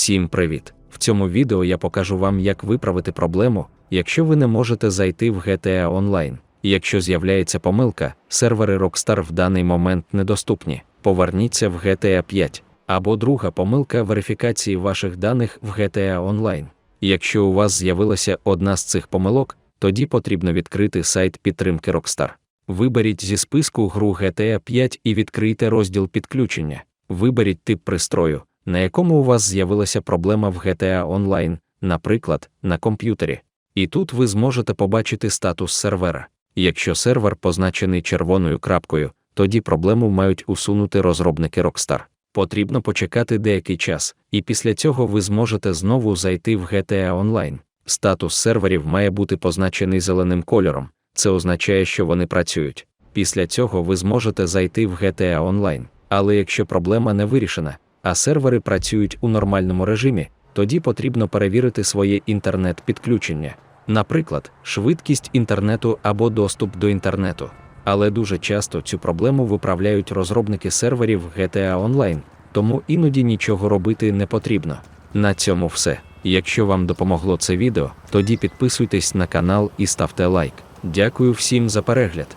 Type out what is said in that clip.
Всім привіт! В цьому відео я покажу вам, як виправити проблему, якщо ви не можете зайти в GTA Online. Якщо з'являється помилка, сервери Rockstar в даний момент недоступні. Поверніться в GTA 5. Або друга помилка верифікації ваших даних в GTA Online. Якщо у вас з'явилася одна з цих помилок, тоді потрібно відкрити сайт підтримки Rockstar. Виберіть зі списку гру GTA 5 і відкрийте розділ підключення. Виберіть тип пристрою, на якому у вас з'явилася проблема в GTA Online, наприклад, на комп'ютері. І тут ви зможете побачити статус сервера. Якщо сервер позначений червоною крапкою, тоді проблему мають усунути розробники Rockstar. Потрібно почекати деякий час, і після цього ви зможете знову зайти в GTA Online. Статус серверів має бути позначений зеленим кольором. Це означає, що вони працюють. Після цього ви зможете зайти в GTA Online. Але якщо проблема не вирішена, а сервери працюють у нормальному режимі, тоді потрібно перевірити своє інтернет-підключення, наприклад, швидкість інтернету або доступ до інтернету. Але дуже часто цю проблему виправляють розробники серверів GTA Online, тому іноді нічого робити не потрібно. На цьому все. Якщо вам допомогло це відео, тоді підписуйтесь на канал і ставте лайк. Дякую всім за перегляд.